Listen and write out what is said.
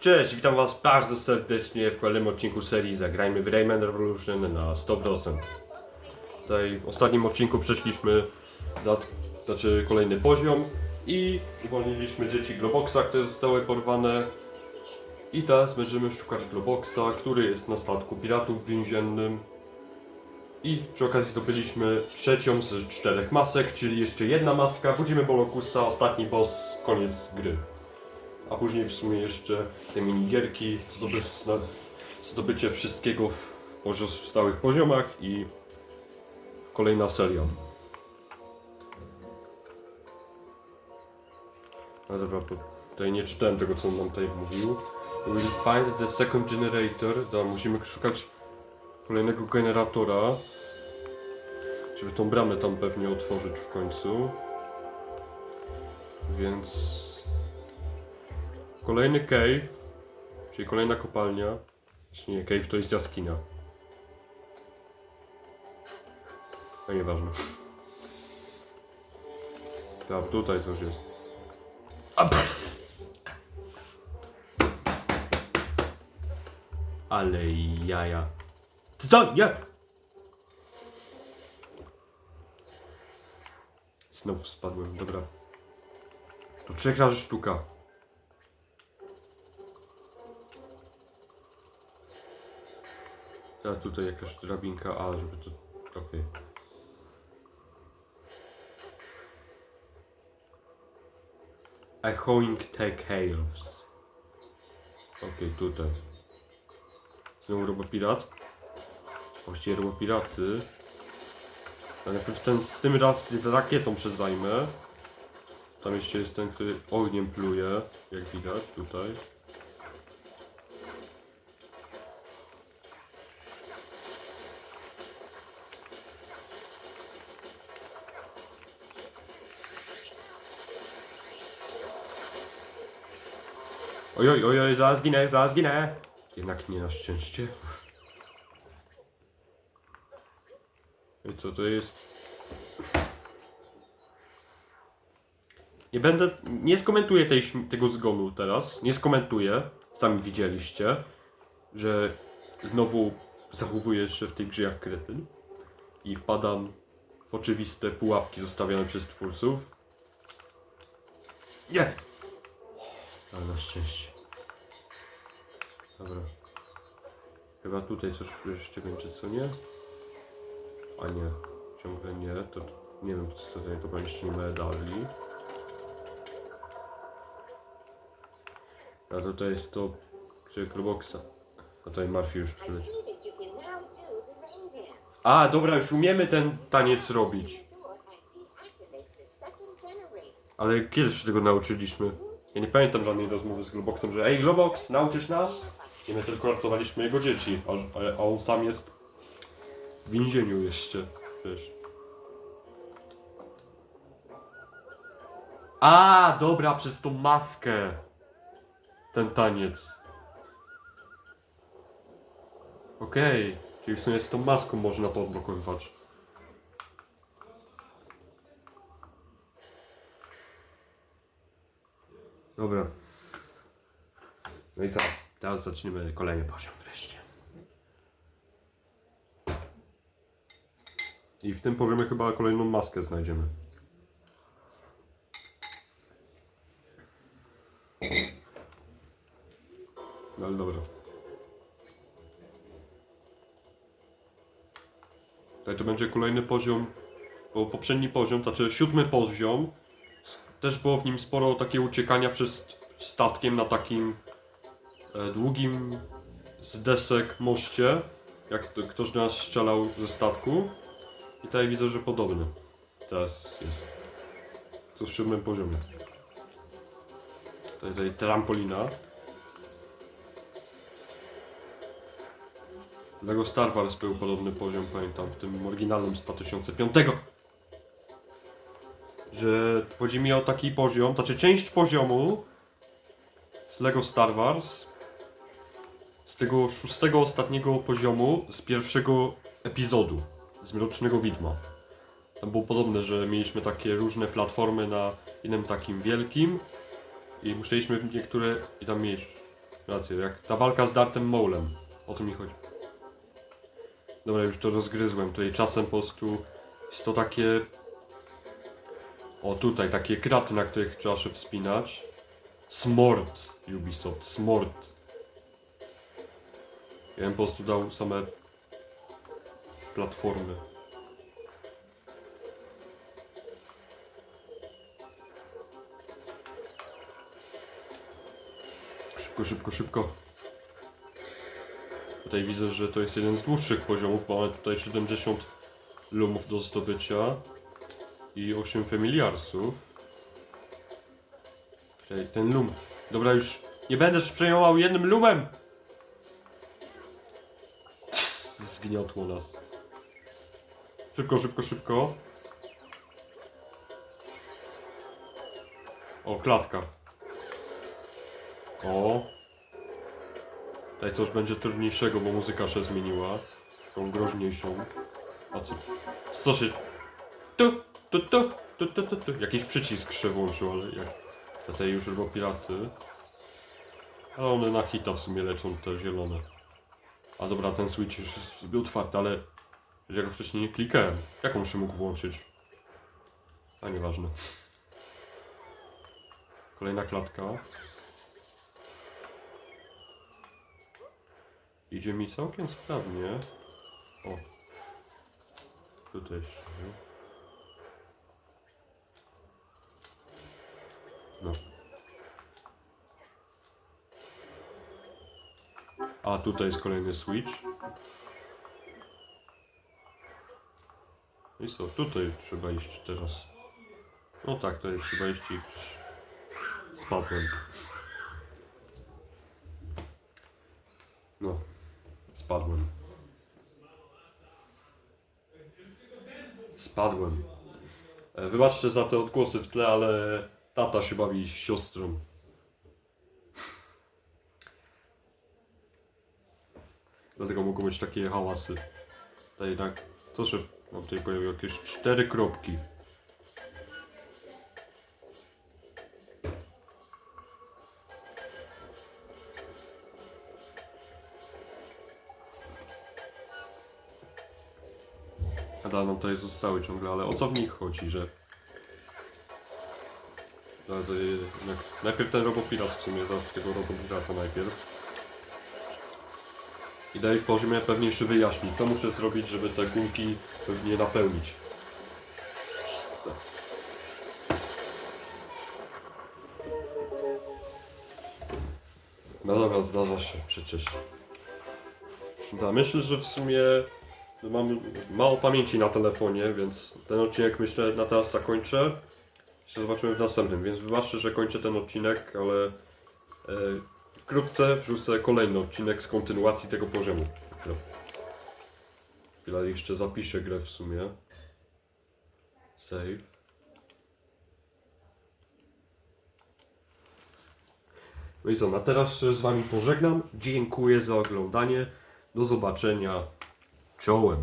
Cześć, witam was bardzo serdecznie w kolejnym odcinku serii Zagrajmy w Rayman Revolution na 100%. Tutaj w ostatnim odcinku przeszliśmy dat, znaczy kolejny poziom i uwolniliśmy dzieci Globoxa, które zostały porwane. I teraz będziemy szukać Globoxa, który jest na statku piratów więziennym. I przy okazji zdobyliśmy trzecią z czterech masek, czyli jeszcze jedna maska. Budzimy Bolokusa, ostatni boss, koniec gry. A później w sumie jeszcze te minigierki, zdoby, zdobycie wszystkiego w pozostałych poziomach i kolejna seria. No dobra, tutaj nie czytałem tego co on nam tutaj mówił. We will find the second generator. Da, musimy szukać kolejnego generatora. Żeby tą bramę tam pewnie otworzyć w końcu. Więc Kolejny cave, czyli kolejna kopalnia. Znaczy nie, cave to jest jaskinia. No nieważne. Tam, tutaj coś jest. A. Ale jaja. Co? Nie! Znowu spadłem, dobra. To trzech razy sztuka. A tutaj jakaś drabinka, a żeby to... okej. Echoing Tech Caves. Okej, tutaj. Znowu robopirat. Właściwie robopiraty. Ale najpierw ten, z tym raz rakietą się zajmę. Tam jeszcze jest ten, który ogniem pluje, jak widać tutaj. Ojoj, ojoj, zaraz ginę, zaraz ginę. Jednak nie na szczęście. I co to jest? Nie będę, nie skomentuję tej, tego zgonu teraz. Nie skomentuję. Sami widzieliście, że znowu zachowuję się w tej grze jak kretyn. I wpadam w oczywiste pułapki zostawione przez twórców. Nie! Ale na szczęście. Dobra. Chyba tutaj coś jeszcze będzie, co nie? A nie. Ciągle nie. To nie wiem, co tutaj to będzie medali. A tutaj jest to... Czy Globoxa. A tutaj Marfi już przyleci. A, dobra, już umiemy ten taniec robić. Ale kiedy się tego nauczyliśmy? Ja nie pamiętam żadnej rozmowy z Globoxem, że Ej Globox, nauczysz nas? I my tylko ratowaliśmy jego dzieci, a, a, on sam jest w więzieniu jeszcze, wiesz. A, dobra, przez tą maskę. Ten taniec. Okej, czyli w sumie z tą maską można to odblokowywać. Dobra. No i co? Teraz zaczniemy kolejny poziom wreszcie. I w tym poziomie chyba kolejną maskę znajdziemy. No ale dobra. Tutaj to będzie kolejny poziom, bo poprzedni poziom, to znaczy siódmy poziom, też było w nim sporo takiego uciekania przez statkiem na takim e, długim z desek moście, jak to, ktoś nas strzelał ze statku. I tutaj widzę, że podobny. Teraz jest. Co w siódmym poziomie. Tutaj, tutaj trampolina. Lego Star Wars był podobny poziom, pamiętam, w tym oryginalnym z 2005 że chodzi mi o taki poziom, znaczy część poziomu z Lego Star Wars z tego szóstego ostatniego poziomu z pierwszego epizodu z Mrocznego Widma. Tam było podobne, że mieliśmy takie różne platformy na jednym takim wielkim i musieliśmy w niektóre i tam mieć Rację, jak ta walka z Dartem Maulem. O to mi chodzi. Dobra, już to rozgryzłem. Tutaj czasem po prostu jest to takie... O, tutaj takie kraty, na których trzeba się wspinać. Smort Ubisoft, Smort. Ja bym po prostu dał same platformy. Szybko, szybko, szybko. Tutaj widzę, że to jest jeden z dłuższych poziomów, bo mamy tutaj 70 lumów do zdobycia i 8 familiarsów. Ten lum. Dobra, już nie będę przejmował jednym lumem! Zgniotło nas. Szybko, szybko, szybko. O, klatka. O. Tutaj coś będzie trudniejszego, bo muzyka się zmieniła. Taką groźniejszą. A co? Co się... Tu, tu, tu, tu, tu, tu. Jakiś przycisk się włączył, ale jak... Tutaj już robią piraty. A one na hita w sumie leczą te zielone. A dobra, ten switch już jest sobie otwarty, ale... Ja go wcześniej nie klikałem. Jak on się mógł włączyć? A nieważne. Kolejna klatka. Idzie mi całkiem sprawnie. O. Tutaj jeszcze. No. A tutaj jest kolejny switch. I co? Tutaj trzeba iść teraz. No tak, tutaj trzeba iść i spadłem. No, spadłem. Spadłem. E, Wybaczcie za te odgłosy w tle, ale tata się bawi z siostrą. Dlatego mogą być takie hałasy. Tutaj tak, co się, mam tutaj pojawiły jakieś cztery kropki. A da, no tutaj zostały ciągle, ale o co w nich chodzi, że... Jednak... Najpierw ten robopirat w sumie, zawsze tego robopirata najpierw. I Dave poziomie pewniejszy wyjaśni, co muszę zrobić, żeby te gumki pewnie napełnić. No dobra, zdarza się przecież. Da, myślę, że w sumie mam mało pamięci na telefonie, więc ten odcinek myślę na teraz zakończę. Jeszcze zobaczymy w następnym, więc wybaczcie, że kończę ten odcinek, ale e, wkrótce wrzucę kolejny odcinek z kontynuacji tego poziomu. No. Chwila, jeszcze zapiszę grę w sumie. Save. No i co, na teraz się z Wami pożegnam. Dziękuję za oglądanie. Do zobaczenia. Czołem.